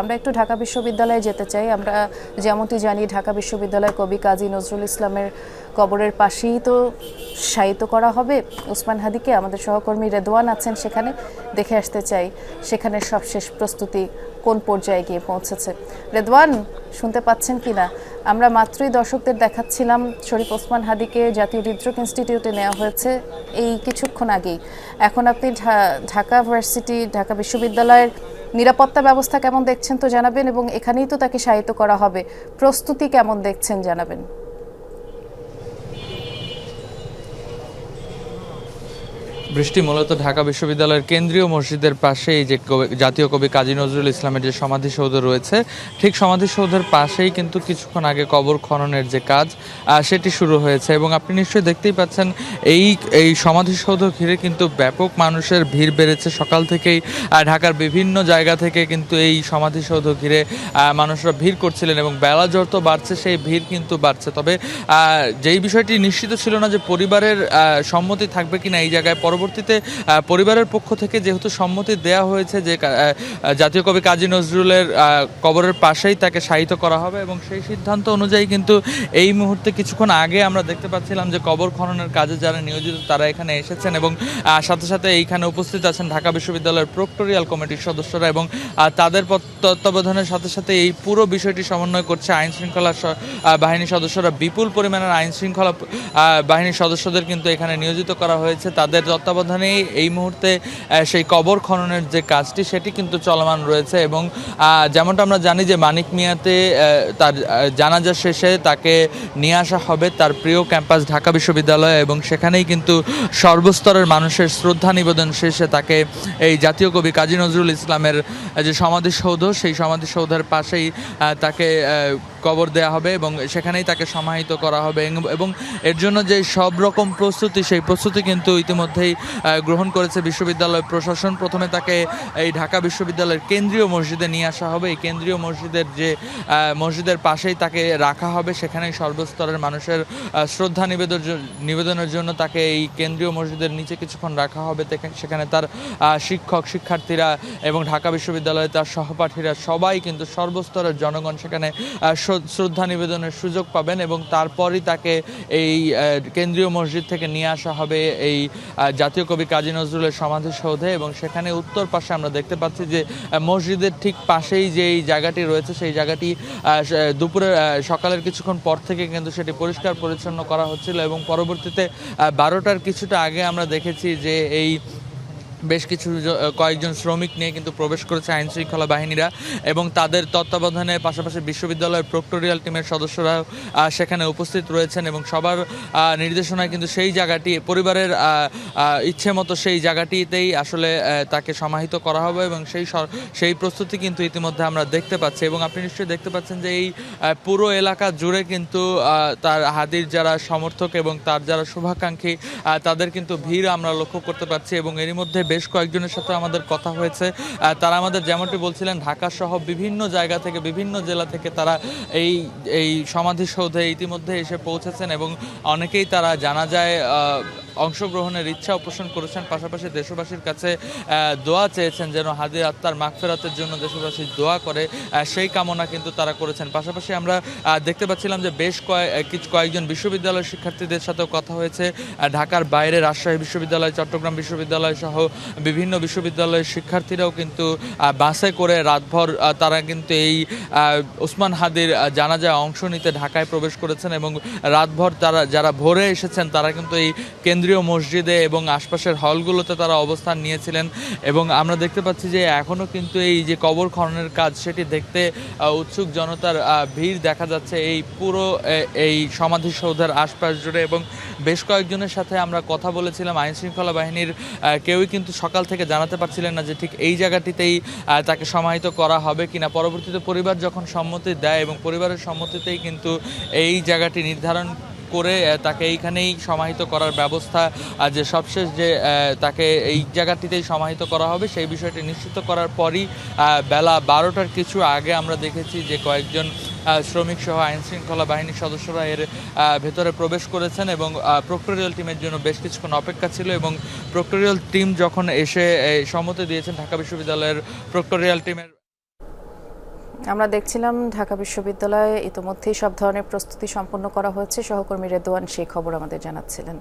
আমরা একটু ঢাকা বিশ্ববিদ্যালয়ে যেতে চাই। আমরা যেমনটি জানি, ঢাকা বিশ্ববিদ্যালয় কবি কাজী নজরুল ইসলামের কবরের পাশেই তো শায়িত করা হবে। ওসমান হাদিকে আমাদের সহকর্মী রেদওয়ান আছেন সেখানে, দেখে আসতে চাই সেখানে সবশেষ প্রস্তুতি কোন পর্যায়ে গিয়ে পৌঁছেছে। রেদওয়ান, শুনতে পাচ্ছেন কি না? আমরা মাত্রই দর্শকদের দেখাচ্ছিলাম, শরীফ ওসমান হাদিকে জাতীয় হৃদরোগ ইনস্টিটিউটে নেওয়া হয়েছে এই কিছুক্ষণ আগেই। এখন আপনি ঢাকা ভার্সিটি, ঢাকা বিশ্ববিদ্যালয়ের নিরাপত্তা ব্যবস্থা কেমন দেখছেন তো জানাবেন এবং এখানেই তো তাকে সাহিত্য করা হবে। প্রস্তুতি কেমন দেখছেন জানাবেন। বৃষ্টি মূলত ঢাকা বিশ্ববিদ্যালয়ের কেন্দ্রীয় মসজিদের পাশেই যে জাতীয় কবি কাজী নজরুল ইসলামের যে সমাধিসৌধ রয়েছে, ঠিক সমাধিসৌধের পাশেই কিন্তু কিছুক্ষণ আগে কবর খননের যে কাজ সেটি শুরু হয়েছে। এবং আপনি নিশ্চয়ই দেখতেই পাচ্ছেন, এই এই সমাধিসৌধ ঘিরে কিন্তু ব্যাপক মানুষের ভিড় বেড়েছে সকাল থেকেই। ঢাকার বিভিন্ন জায়গা থেকে কিন্তু এই সমাধিসৌধ ঘিরে মানুষরা ভিড় করছিলেন এবং বেলা জ্বর তো বাড়ছে, সেই ভিড় কিন্তু বাড়ছে। তবে যেই বিষয়টি নিশ্চিত ছিল না যে পরিবারের সম্মতি থাকবে কিনা এই জায়গায় পরবর্তীতে পরিবারের পক্ষ থেকে যেহেতু সম্মতি দেওয়া হয়েছে যে জাতীয় কবি কাজী নজরুলের কবরের পাশেই তাকে শায়িত করা হবে এবং সেই সিদ্ধান্ত অনুযায়ী কিন্তু এই মুহূর্তে কিছুক্ষণ আগে আমরা দেখতে পাচ্ছিলাম যে কবর খননের কাজে যারা নিয়োজিত তারা এখানে এসেছেন এবং সাথে সাথে এইখানে উপস্থিত আছেন ঢাকা বিশ্ববিদ্যালয়ের প্রক্টোরিয়াল কমিটির সদস্যরা এবং তাদের তত্ত্বাবধানের সাথে সাথে এই পুরো বিষয়টি সমন্বয় করছে আইন শৃঙ্খলা বাহিনীর সদস্যরা। বিপুল পরিমাণের আইন শৃঙ্খলা বাহিনীর সদস্যদের কিন্তু এখানে নিয়োজিত করা হয়েছে। তাদের তত্ত্বাবধানেই এই মুহূর্তে সেই কবর খননের যে কাজটি, সেটি কিন্তু চলমান রয়েছে এবং যেমনটা আমরা জানি যে মানিক মিয়াতে তার জানাজা শেষে তাকে নিয়ে আসা হবে তার প্রিয় ক্যাম্পাস ঢাকা বিশ্ববিদ্যালয় এবং সেখানেই কিন্তু সর্বস্তরের মানুষের শ্রদ্ধা নিবেদন শেষে তাকে এই জাতীয় কবি কাজী নজরুল ইসলামের যে সমাধিসৌধ, সেই সমাধিসৌধের পাশেই তাকে কবর দেওয়া হবে এবং সেখানেই তাকে সমাহিত করা হবে এবং- এর জন্য যে সব রকম প্রস্তুতি, সেই প্রস্তুতি কিন্তু ইতিমধ্যেই গ্রহণ করেছে বিশ্ববিদ্যালয় প্রশাসন। প্রথমে তাকে এই ঢাকা বিশ্ববিদ্যালয়ের কেন্দ্রীয় মসজিদে নিয়ে আসা হবে। এই কেন্দ্রীয় মসজিদের যে মসজিদের পাশেই তাকে রাখা হবে। সেখানেই সর্বস্তরের মানুষের শ্রদ্ধা নিবেদন, নিবেদনের জন্য তাকে এই কেন্দ্রীয় মসজিদের নিচে কিছুক্ষণ রাখা হবে। সেখানে তার শিক্ষক, শিক্ষার্থীরা এবং ঢাকা বিশ্ববিদ্যালয়ে তার সহপাঠীরা সবাই কিন্তু সর্বস্তরের জনগণ সেখানে শ্রদ্ধা নিবেদনের সুযোগ পাবেন এবং তারপরই তাকে এই কেন্দ্রীয় মসজিদ থেকে নিয়ে আসা হবে এই জাতীয় কবি কাজী নজরুলের সমাধিসৌধে এবং সেখানে উত্তর পাশে আমরা দেখতে পাচ্ছি যে মসজিদের ঠিক পাশেই যে এই জায়গাটি রয়েছে সেই জায়গাটি দুপুরে সকালের কিছুক্ষণ পর থেকে কিন্তু সেটি পরিষ্কার পরিচ্ছন্ন করা হচ্ছিল এবং পরবর্তীতে বারোটার কিছুটা আগে আমরা দেখেছি যে এই বেশ কিছু কয়েকজন শ্রমিক নিয়ে কিন্তু প্রবেশ করেছে আইন শৃঙ্খলা বাহিনীরা এবং তাদের তত্ত্বাবধানে পাশাপাশি বিশ্ববিদ্যালয়ের প্রক্টোরিয়াল টিমের সদস্যরা সেখানে উপস্থিত রয়েছেন এবং সবার নির্দেশনায় কিন্তু সেই জায়গাটি, পরিবারের ইচ্ছে মতো সেই জায়গাটিতেই আসলে তাকে সমাহিত করা হবে এবং সেই সেই প্রস্তুতি কিন্তু ইতিমধ্যে আমরা দেখতে পাচ্ছি এবং আপনি নিশ্চয়ই দেখতে পাচ্ছেন যে এই পুরো এলাকা জুড়ে কিন্তু তার হাদির যারা সমর্থক এবং তার যারা শুভাকাঙ্ক্ষী তাদের কিন্তু ভিড় আমরা লক্ষ্য করতে পারছি এবং এরই মধ্যে বেশ কয়েকজনের সাথে আমাদের কথা হয়েছে। তারা আমাদের যেমনটি বলছিলেন, ঢাকা সহ বিভিন্ন জায়গা থেকে, বিভিন্ন জেলা থেকে তারা এই এই সমাধিসৌধে ইতিমধ্যে এসে পৌঁছেছেন এবং অনেকেই তারা জানা যায় অংশগ্রহণের ইচ্ছা পোষণ করেছেন। পাশাপাশি দেশবাসীর কাছে দোয়া চেয়েছেন যেন হাদি আত্মার মাগফেরাতের জন্য দেশবাসী দোয়া করে। সেই কামনা কিন্তু তারা করেছেন। পাশাপাশি আমরা দেখতে পাচ্ছিলাম যে বেশ কয়েক কিছু কয়েকজন বিশ্ববিদ্যালয়ের শিক্ষার্থীদের সাথেও কথা হয়েছে। ঢাকার বাইরে রাজশাহী বিশ্ববিদ্যালয়, চট্টগ্রাম বিশ্ববিদ্যালয় সহ বিভিন্ন বিশ্ববিদ্যালয়ের শিক্ষার্থীরাও কিন্তু বাসে করে রাতভর তারা কিন্তু এই ওসমান হাদির জানাজায় অংশ নিতে ঢাকায় প্রবেশ করেছেন এবং রাতভর তারা, যারা ভোরে এসেছেন তারা কিন্তু এই কেন্দ্রীয় মসজিদে এবং আশপাশের হলগুলোতে তারা অবস্থান নিয়েছিলেন এবং আমরা দেখতে পাচ্ছি যে এখনও কিন্তু এই যে কবর খননের কাজ সেটি দেখতে উৎসুক জনতার ভিড় দেখা যাচ্ছে এই পুরো এই সমাধিসৌধের আশপাশ জুড়ে এবং বেশ কয়েকজনের সাথে আমরা কথা বলেছিলাম আইন শৃঙ্খলা বাহিনীর কেউই কিন্তু সকাল থেকে জানাতে পারছিলেন না যে ঠিক এই জায়গাটিতেই তাকে সমাহিত করা হবে কিনা। পরবর্তীতে পরিবার যখন সম্মতি দেয় এবং পরিবারের সম্মতিতেই কিন্তু এই জায়গাটি নির্ধারণ করে তাকে এইখানেই সমাহিত করার ব্যবস্থা যে সবশেষ যে তাকে এই জায়গাটিতেই সমাহিত করা হবে, সেই বিষয়টি নিশ্চিত করার পরই বেলা বারোটার কিছু আগে আমরা দেখেছি যে কয়েকজন শ্রমিক সহ আইন শৃঙ্খলা বাহিনীর সদস্যরা এর ভেতরে প্রবেশ করেছেন এবং প্রক্টোরিয়াল টিমের জন্য বেশ কিছুক্ষণ অপেক্ষা ছিল এবং প্রক্টোরিয়াল টিম যখন এসে সম্মতি দিয়েছেন ঢাকা বিশ্ববিদ্যালয়ের প্রক্টোরিয়াল টিমের আমরা দেখছিলাম ঢাকা বিশ্ববিদ্যালয়ে ইতোমধ্যেই সব ধরনের প্রস্তুতি সম্পন্ন করা হয়েছে। সহকর্মী রেদোয়ান সেই খবর আমাদের জানাচ্ছিলেন।